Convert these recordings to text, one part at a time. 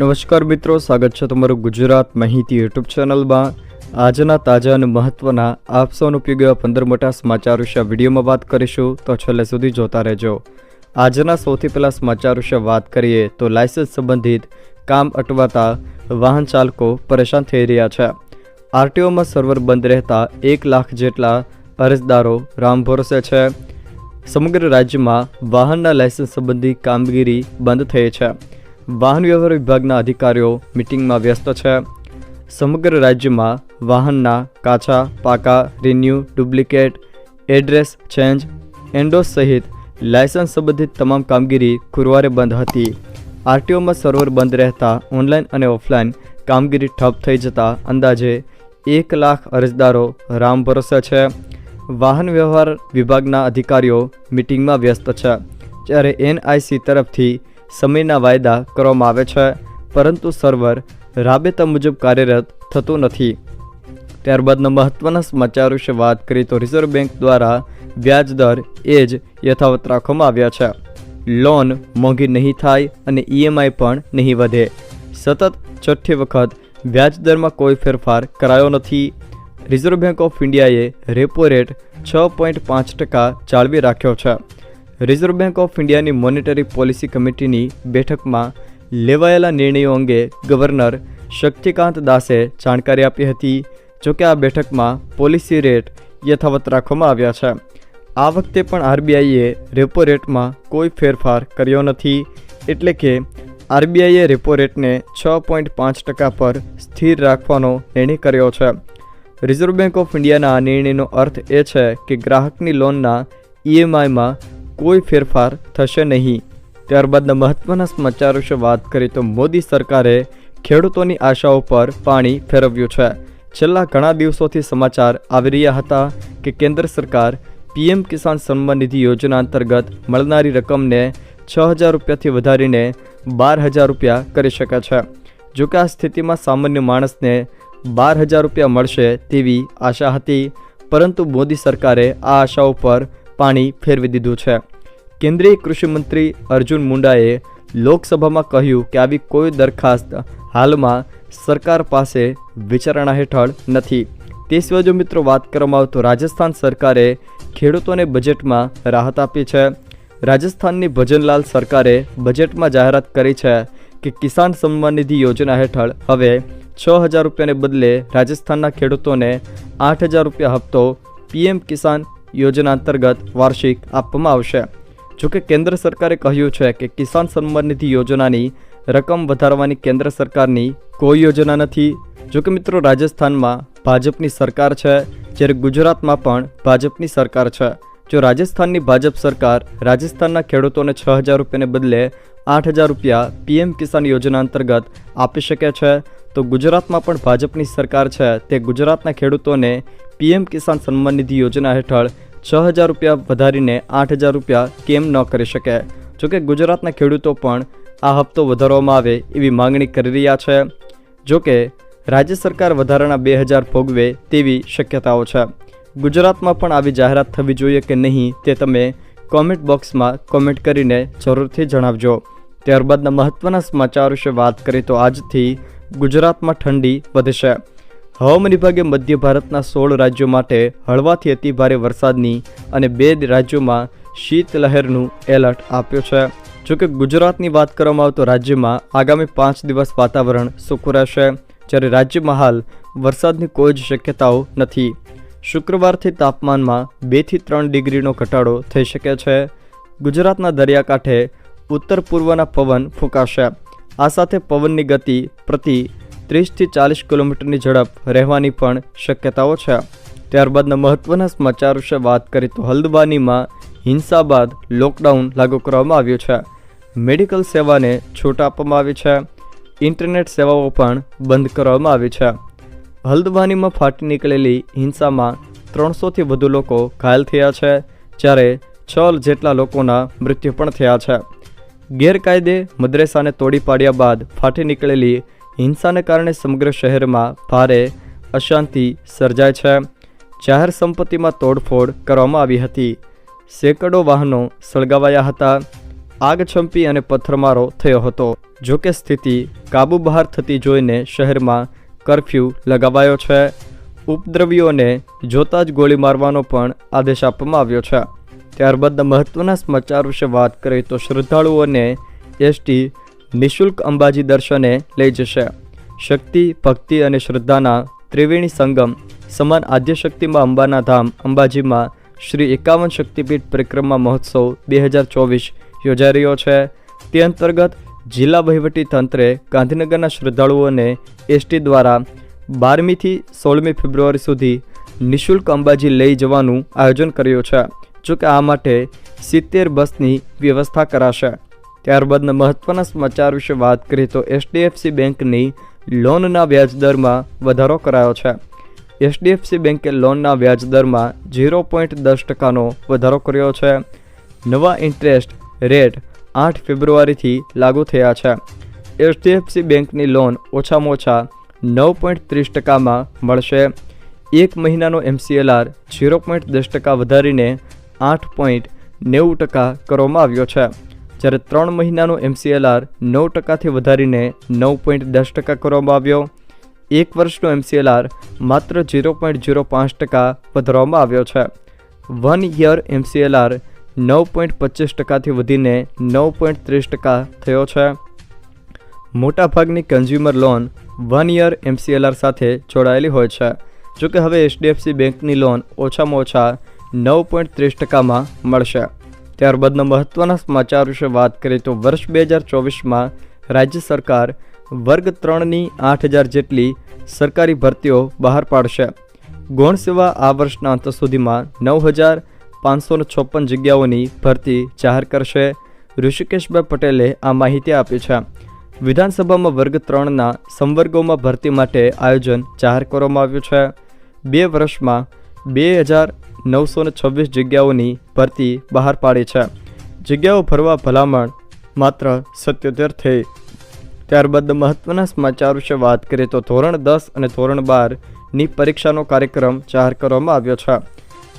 નમસ્કાર મિત્રો, સ્વાગત છે તમારું ગુજરાત માહિતી યુટ્યુબ ચેનલમાં. આજના તાજા અને મહત્વના આપ સૌનો ઉપયોગી પંદર મોટા સમાચાર વિશે વિડીયોમાં વાત કરીશું, તો છેલ્લે સુધી જોતા રહેજો. આજના સૌથી પહેલાં સમાચાર વિશે વાત કરીએ, તો લાયસન્સ સંબંધિત કામ અટવાતા વાહન ચાલકો પરેશાન થઈ રહ્યા છે. આરટીઓમાં સર્વર બંધ રહેતા એક લાખ જેટલા અરજદારો રામ ભરોસે છે. સમગ્ર રાજ્યમાં વાહનના લાયસન્સ સંબંધી કામગીરી બંધ થઈ છે. વાહન વ્યવહાર વિભાગના અધિકારીઓ મિટિંગમાં વ્યસ્ત છે. સમગ્ર રાજ્યમાં વાહનના કાચા, પાકા, renew, duplicate, address change, endorse સહિત લાયસન્સ સંબંધિત તમામ કામગીરી ગુરુવારે બંધ હતી. આરટીઓમાં સર્વર બંધ રહેતા ઓનલાઈન અને ઓફલાઈન કામગીરી ઠપ થઈ જતા અંદાજે એક લાખ અરજદારો રામ ભરોસે છે. વાહન વ્યવહાર વિભાગના અધિકારીઓ મિટિંગમાં વ્યસ્ત છે. જ્યારે એનઆઈસી તરફથી સમયના વાયદા કરવામાં આવે છે, પરંતુ સર્વર રાબેતા મુજબ કાર્યરત થતું નથી. ત્યારબાદના મહત્વના સમાચાર વિશે વાત કરીએ તો રિઝર્વ બેંક દ્વારા વ્યાજ દર એ જ યથાવત રાખવામાં આવ્યા છે. લોન મોંઘી નહીં થાય અને ઈએમઆઈ પણ નહીં વધે. સતત છઠ્ઠી વખત વ્યાજ દરમાં કોઈ ફેરફાર કરાયો નથી. રિઝર્વ બેંક ઓફ ઇન્ડિયાએ રેપો રેટ છ પોઈન્ટ પાંચ ટકા જાળવી રાખ્યો છે. રિઝર્વ બેંક ઓફ ઇન્ડિયાની મોનેટરી પોલિસી કમિટીની બેઠકમાં લેવાયેલા નિર્ણયો અંગે ગવર્નર શક્તિકાંત દાસે જાણકારી આપી હતી. જોકે આ બેઠકમાં પોલિસી રેટ યથાવત રાખવામાં આવ્યા છે. આ વખતે પણ આરબીઆઈએ રેપો રેટમાં કોઈ ફેરફાર કર્યો નથી. એટલે કે આરબીઆઈએ રેપો રેટને છ પોઈન્ટ પાંચ ટકા પર સ્થિર રાખવાનો નિર્ણય કર્યો છે. રિઝર્વ બેંક ઓફ ઇન્ડિયાના આ નિર્ણયનો અર્થ એ છે કે ગ્રાહકની લોનના ઈએમઆઈમાં કોઈ ફેરફાર થશે નહીં. ત્યારબાદના મહત્વના સમાચાર વિશે વાત કરીએ તો મોદી સરકારે ખેડૂતોની આશાઓ પર પાણી ફેરવ્યું છે. છેલ્લા ઘણા દિવસોથી સમાચાર આવી રહ્યા હતા કે કેન્દ્ર સરકાર પીએમ કિસાન સન્માન નિધિ યોજના અંતર્ગત મળનારી રકમને છ હજાર રૂપિયાથી વધારીને બાર હજાર રૂપિયા કરી શકે છે. જોકે આ સ્થિતિમાં સામાન્ય માણસને બાર હજાર રૂપિયા મળશે તેવી આશા હતી, પરંતુ મોદી સરકારે આ આશાઓ પર પાણી ફેરવી દીધું છે. કેન્દ્રીય કૃષિમંત્રી અર્જુન મુંડાએ લોકસભામાં કહ્યું કે આવી કોઈ દરખાસ્ત હાલમાં સરકાર પાસે વિચારણા હેઠળ નથી. તે સિવાય જો મિત્રો વાત કરવામાં આવે તો રાજસ્થાન સરકારે ખેડૂતોને બજેટમાં રાહત આપી છે. રાજસ્થાનની ભજનલાલ સરકારે બજેટમાં જાહેરાત કરી છે કે કિસાન સન્માન નિધિ યોજના હેઠળ હવે છ હજાર રૂપિયાને બદલે રાજસ્થાનના ખેડૂતોને આઠ હજાર રૂપિયા હપ્તો પીએમ કિસાન યોજના અંતર્ગત વાર્ષિક આપવામાં આવશે. જોકે કેન્દ્ર સરકારે કહ્યું છે કે કિસાન સન્માન નિધિ યોજનાની રકમ વધારવાની કેન્દ્ર સરકારની કોઈ યોજના નથી. જોકે મિત્રો રાજસ્થાનમાં ભાજપની સરકાર છે, જ્યારે ગુજરાતમાં પણ ભાજપની સરકાર છે. જો રાજસ્થાનની ભાજપ સરકાર રાજસ્થાનના ખેડૂતોને છ હજાર રૂપિયાને બદલે આઠ હજાર રૂપિયા પીએમ કિસાન યોજના અંતર્ગત આપી શકે છે તો ગુજરાતમાં પણ ભાજપની સરકાર છે. તે ગુજરાતના ખેડૂતોને પીએમ કિસાન સન્માન નિધિ યોજના હેઠળ છ હજાર રૂપિયા વધારીને આઠ હજાર રૂપિયા કેમ ન કરી શકે? જોકે ગુજરાતના ખેડૂતો પણ આ હપ્તો વધારવામાં આવે એવી માંગણી કરી રહ્યા છે. જોકે રાજ્ય સરકાર વધારાના બે હજાર ભોગવે તેવી શક્યતાઓ છે. ગુજરાતમાં પણ આવી જાહેરાત થવી જોઈએ કે નહીં તે તમે કોમેન્ટ બોક્સમાં કોમેન્ટ કરીને જરૂરથી જણાવજો. ત્યારબાદના મહત્ત્વના સમાચાર વિશે વાત કરીએ તો આજથી ગુજરાતમાં ઠંડી વધશે હવામાન વિભાગે મધ્ય ભારતના સોળ રાજ્યો માટે હળવાથી અતિ ભારે વરસાદની અને બે રાજ્યોમાં શીતલહેરનું એલર્ટ આપ્યું છે. જોકે ગુજરાતની વાત કરવામાં આવે તો રાજ્યમાં આગામી પાંચ દિવસ વાતાવરણ સૂકું રહેશે. જ્યારે રાજ્યમાં હાલ વરસાદની કોઈ જ શક્યતાઓ નથી. શુક્રવારથી તાપમાનમાં બેથી ત્રણ ડિગ્રીનો ઘટાડો થઈ શકે છે. ગુજરાતના દરિયાકાંઠે ઉત્તર પૂર્વના પવન ફૂંકાશે. આ સાથે પવનની ગતિ પ્રતિ ત્રીસથી ચાલીસ કિલોમીટરની ઝડપ રહેવાની પણ શક્યતાઓ છે. ત્યારબાદના મહત્ત્વના સમાચાર વિશે વાત કરીએ તો હલ્દવાનીમાં હિંસા બાદ લોકડાઉન લાગુ કરવામાં આવ્યું છે. મેડિકલ સેવાને છૂટ આપવામાં આવી છે. ઇન્ટરનેટ સેવાઓ પણ બંધ કરવામાં આવી છે. હલ્દવાનીમાં ફાટી નીકળેલી હિંસામાં ત્રણસોથી વધુ લોકો ઘાયલ થયા છે, જ્યારે છ જેટલા લોકોના મૃત્યુ પણ થયા છે. ગેરકાયદે મદ્રેસાને તોડી પાડ્યા બાદ ફાટી નીકળેલી હિંસાને કારણે સમગ્ર શહેરમાં ભારે અશાંતિ સર્જાય છે. જાહેર સંપત્તિમાં તોડફોડ કરવામાં આવી હતી. સેંકડો વાહનો સળગાવાયા હતા. આગ છંપી અને પથ્થરમારો થયો હતો. જો કે સ્થિતિ કાબુ બહાર થતી જોઈને શહેરમાં કરફ્યુ લગાવાયો છે. ઉપદ્રવીઓને જોતા જ ગોળી મારવાનો પણ આદેશ આપવામાં આવ્યો છે. ત્યારબાદ મહત્વના સમાચાર વિશે વાત કરીએ તો શ્રદ્ધાળુઓને એસટી નિઃશુલ્ક અંબાજી દર્શને લઈ જશે. શક્તિ, ભક્તિ અને શ્રદ્ધાના ત્રિવેણી સંગમ સમાન આદ્યશક્તિમાં અંબાના ધામ, અંબાજીમાં શ્રી એકાવન શક્તિપીઠ પરિક્રમા મહોત્સવ બે હજાર ચોવીસ યોજાઈ રહ્યો છે. તે અંતર્ગત જિલ્લા વહીવટી તંત્રે ગાંધીનગરના શ્રદ્ધાળુઓને એસટી દ્વારા બારમીથી સોળમી ફેબ્રુઆરી સુધી નિઃશુલ્ક અંબાજી લઈ જવાનું આયોજન કર્યું છે. જોકે આ માટે સિત્તેર બસની વ્યવસ્થા કરાશે. ત્યારબાદના મહત્વના સમાચાર વિશે વાત કરીએ તો એચડીએફસી બેંકની લોનના વ્યાજદરમાં વધારો કરાયો છે. એચડીએફસી બેંકે લોનના વ્યાજદરમાં ઝીરો પોઈન્ટ દસ ટકાનો વધારો કર્યો છે. નવા ઇન્ટરેસ્ટ રેટ આઠ ફેબ્રુઆરીથી લાગુ થયા છે. એચડીએફસી બેંકની લોન ઓછામાં ઓછા નવ પોઈન્ટ ત્રીસ ટકામાં મળશે. એક મહિનાનો એમસીએલઆર ઝીરો પોઈન્ટ દસ ટકા વધારીને આઠ પોઈન્ટ નેવું ટકા કરવામાં આવ્યો છે. જ્યારે ત્રણ મહિનાનો એમસીએલઆર નવ ટકાથી વધારીને નવ પોઈન્ટ દસ ટકા કરવામાં આવ્યો. એક વર્ષનો એમસીએલઆર માત્ર ઝીરો પોઈન્ટ ઝીરો પાંચ ટકા વધારવામાં આવ્યો છે. વન યર એમસીએલઆર નવ પોઈન્ટ પચીસ ટકાથી વધીને નવ પોઈન્ટ ત્રીસ ટકા થયો છે. મોટાભાગની consumer loan one year MCLR સાથે જોડાયેલી હોય છે. જોકે હવે એચડીએફસી બેંકની લોન ઓછામાં ઓછા નવ પોઈન્ટ ત્રીસ ટકામાં મળશે. ત્યારબાદના મહત્ત્વના સમાચાર વિશે વાત કરીએ તો વર્ષ બે હજાર ચોવીસમાં રાજ્ય સરકાર વર્ગ ત્રણની આઠ હજાર જેટલી સરકારી ભરતીઓ બહાર પાડશે. ગૌણ સેવા આ વર્ષના અંત સુધીમાં નવ હજાર પાંચસો છપ્પન જગ્યાઓની ભરતી જાહેર કરશે. ઋષિકેશભાઈ પટેલે આ માહિતી આપી છે. વિધાનસભામાં વર્ગ ત્રણના સંવર્ગોમાં ભરતી માટે આયોજન જાહેર કરવામાં આવ્યું છે. બે વર્ષમાં બે હજાર નવસો છવ્વીસ જગ્યાઓની ભરતી બહાર પાડી છે. જગ્યાઓ ભરવા ભલામણ માત્ર સત્યોતેર થઈ. ત્યારબાદ મહત્વના સમાચાર વિશે વાત કરીએ તો ધોરણ દસ અને ધોરણ બારની પરીક્ષાનો કાર્યક્રમ જાહેર કરવામાં આવ્યો છે.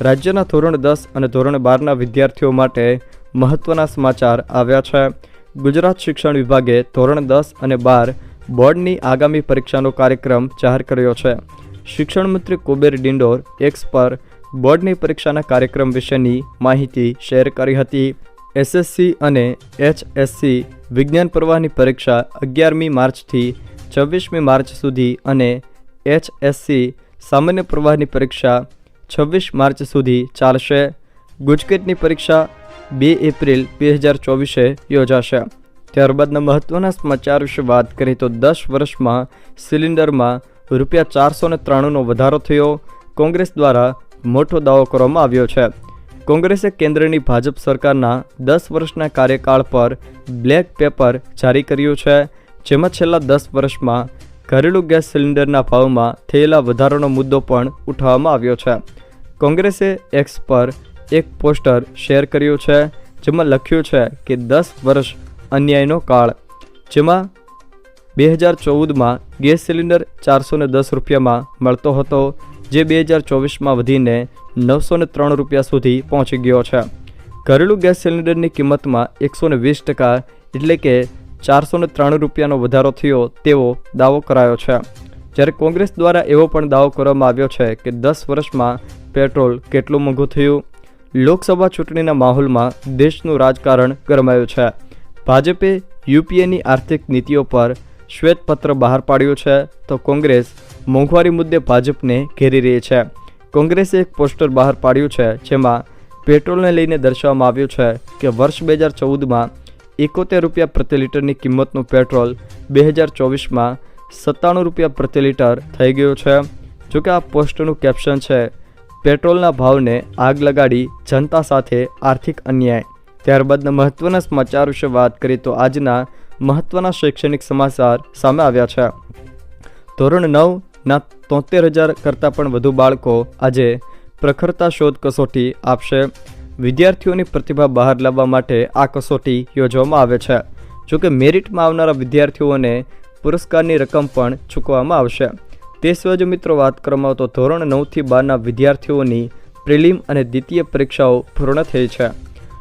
રાજ્યના ધોરણ દસ અને ધોરણ બારના વિદ્યાર્થીઓ માટે મહત્વના સમાચાર આવ્યા છે. ગુજરાત શિક્ષણ વિભાગે ધોરણ દસ અને બાર બોર્ડની આગામી પરીક્ષાનો કાર્યક્રમ જાહેર કર્યો છે. શિક્ષણ મંત્રી કુબેર ડિંડોર એક્સ પર બોર્ડની પરીક્ષાના કાર્યક્રમ વિશેની માહિતી શેર કરી હતી. એસએસસી અને એચએસસી વિજ્ઞાન પ્રવાહની પરીક્ષા અગિયારમી માર્ચથી છવ્વીસમી માર્ચ સુધી અને એચએસસી સામાન્ય પ્રવાહની પરીક્ષા છવ્વીસ માર્ચ સુધી ચાલશે. ગુજકેટની પરીક્ષા બે એપ્રિલ બે હજાર ચોવીસે યોજાશે. ત્યારબાદના મહત્ત્વના સમાચાર વિશે વાત કરીએ તો દસ વર્ષમાં સિલિન્ડરમાં રૂપિયા ચારસો ને ત્રાણુંનો વધારો થયો. કોંગ્રેસ દ્વારા મોટો દાવો કરવામાં આવ્યો છે. કોંગ્રેસે કેન્દ્રની ભાજપ સરકારના દસ વર્ષના કાર્યકાળ પર બ્લેક પેપર જારી કર્યું છે, જેમાં છેલ્લા દસ વર્ષમાં ઘરેલું ગેસ સિલિન્ડરના ભાવમાં થયેલા વધારાનો મુદ્દો પણ ઉઠાવવામાં આવ્યો છે. કોંગ્રેસે એક્સ પર એક પોસ્ટર શેર કર્યું છે, જેમાં લખ્યું છે કે દસ વર્ષ અન્યાયનો કાળ, જેમાં બે હજાર ચૌદમાં ગેસ સિલિન્ડર ચારસો ને દસ રૂપિયામાં મળતો હતો, જે બે હજાર ચોવીસમાં વધીને નવસો ને ત્રણ રૂપિયા સુધી પહોંચી ગયો છે. ઘરેલું ગેસ સિલિન્ડરની કિંમતમાં એકસો ને વીસ ટકા એટલે કે ચારસો ને ત્રણ રૂપિયાનો વધારો થયો તેવો દાવો કરાયો છે. જ્યારે કોંગ્રેસ દ્વારા એવો પણ દાવો કરવામાં આવ્યો છે કે દસ વર્ષમાં પેટ્રોલ કેટલું મોંઘું થયું? લોકસભા ચૂંટણીના માહોલમાં દેશનું રાજકારણ ગરમાયું છે. ભાજપે યુપીએની આર્થિક નીતિઓ પર શ્વેતપત્ર બહાર પાડ્યું છે તો કોંગ્રેસ મોંઘવારી મુદ્દે ભાજપને ઘેરી રહી છે. કોંગ્રેસે એક પોસ્ટર બહાર પાડ્યું છે જેમાં પેટ્રોલને લઈને દર્શાવવામાં આવ્યું છે કે વર્ષ બે હજાર ચૌદમાં એકોતેર રૂપિયા પ્રતિ લીટરની કિંમતનું પેટ્રોલ બે હજાર ચોવીસમાં સત્તાણું રૂપિયા પ્રતિ લીટર થઈ ગયું છે. જોકે આ પોસ્ટનું કેપ્શન છે, પેટ્રોલના ભાવને આગ લગાડી જનતા સાથે આર્થિક અન્યાય. ત્યારબાદના મહત્ત્વના સમાચાર વિશે વાત કરીએ તો આજના મહત્ત્વના શૈક્ષણિક સમાચાર સામે આવ્યા છે. ધોરણ નવના તોતેર હજાર કરતાં પણ વધુ બાળકો આજે પ્રખરતા શોધ કસોટી આપશે. વિદ્યાર્થીઓની પ્રતિભા બહાર લાવવા માટે આ કસોટી યોજવામાં આવે છે. જોકે મેરિટમાં આવનારા વિદ્યાર્થીઓને પુરસ્કારની રકમ પણ ચૂકવવામાં આવશે. તે સિવાય જો મિત્રો વાત કરવામાં તો ધોરણ નવથી બારના વિદ્યાર્થીઓની પ્રિલિમ અને દ્વિતીય પરીક્ષાઓ પૂર્ણ થઈ છે.